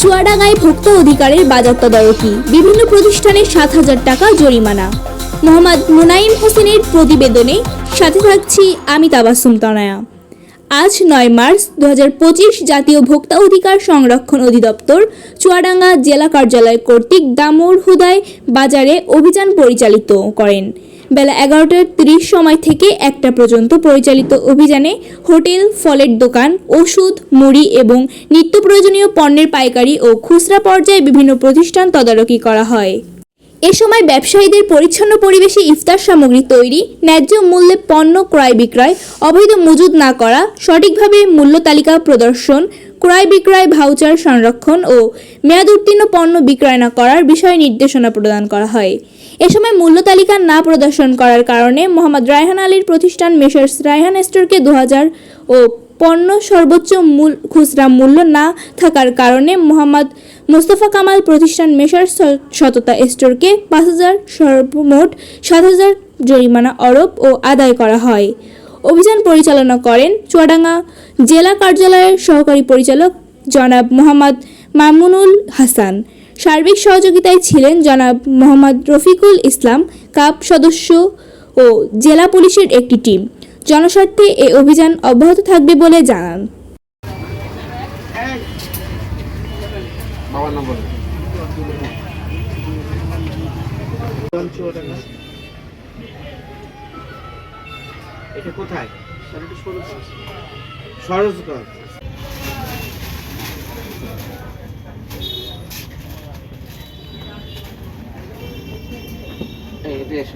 চুয়াডাঙ্গায় ভোক্তা অধিকারের বাজার তদারকি বিভিন্ন প্রতিষ্ঠানে সাত হাজার টাকা জরিমানা। মোহাম্মদ মুনাইম হোসেনের প্রতিবেদনে সাথে থাকছি আমি তাবাসুম তনয়া। আজ নয় মার্চ দু হাজার পঁচিশ জাতীয় ভোক্তা অধিকার সংরক্ষণ অধিদপ্তর চুয়াডাঙ্গা জেলা কার্যালয় কর্তৃক দামোর হুদায় বাজারে অভিযান পরিচালিত করেন। বেলা এগারোটার তিরিশ সময় থেকে একটা পর্যন্ত পরিচালিত অভিযানে হোটেল, ফলের দোকান, ওষুধ, মুড়ি এবং নিত্য প্রয়োজনীয় পণ্যের পাইকারি ও খুচরা পর্যায়ে বিভিন্ন প্রতিষ্ঠান তদারকি করা হয়। এ সময় ব্যবসায়ীদের পরিচ্ছন্ন পরিবেশে ইফতার সামগ্রী তৈরি, ন্যায্য মূল্যে পণ্য ক্রয় বিক্রয়, অবৈধ মজুদ না করা, সঠিকভাবে মূল্য তালিকা প্রদর্শন, ক্রয় বিক্রয় ভাউচার সংরক্ষণ ও মেয়াদ উত্তীর্ণ পণ্য বিক্রয় না করার বিষয়ে নির্দেশনা প্রদান করা হয়। এ সময় মূল্য তালিকা না প্রদর্শন করার কারণে মোহাম্মদ রায়হান আলীর প্রতিষ্ঠান মেসার্স রায়হান স্টোরকে দু হাজার ও পণ্য সর্বোচ্চ মূল খুচরা মূল্য না থাকার কারণে মোহাম্মদ মোস্তফা কামাল প্রতিষ্ঠান মেসার সততা স্টোরকে পাঁচ হাজার সর্বমোট সাত হাজার জরিমানা আরোপ ও আদায় করা হয়। অভিযান পরিচালনা করেন চুয়াডাঙ্গা জেলা কার্যালয়ের সহকারী পরিচালক জনাব মোহাম্মদ মামুনুল হাসান। সার্বিক সহযোগিতায় ছিলেন জনাব মোহাম্মদ রফিকুল ইসলাম কাপ সদস্য ও জেলা পুলিশের একটি টিম। জনস্বার্থে এ অভিযান অব্যাহত থাকবে বলে জানান। এই, এসো।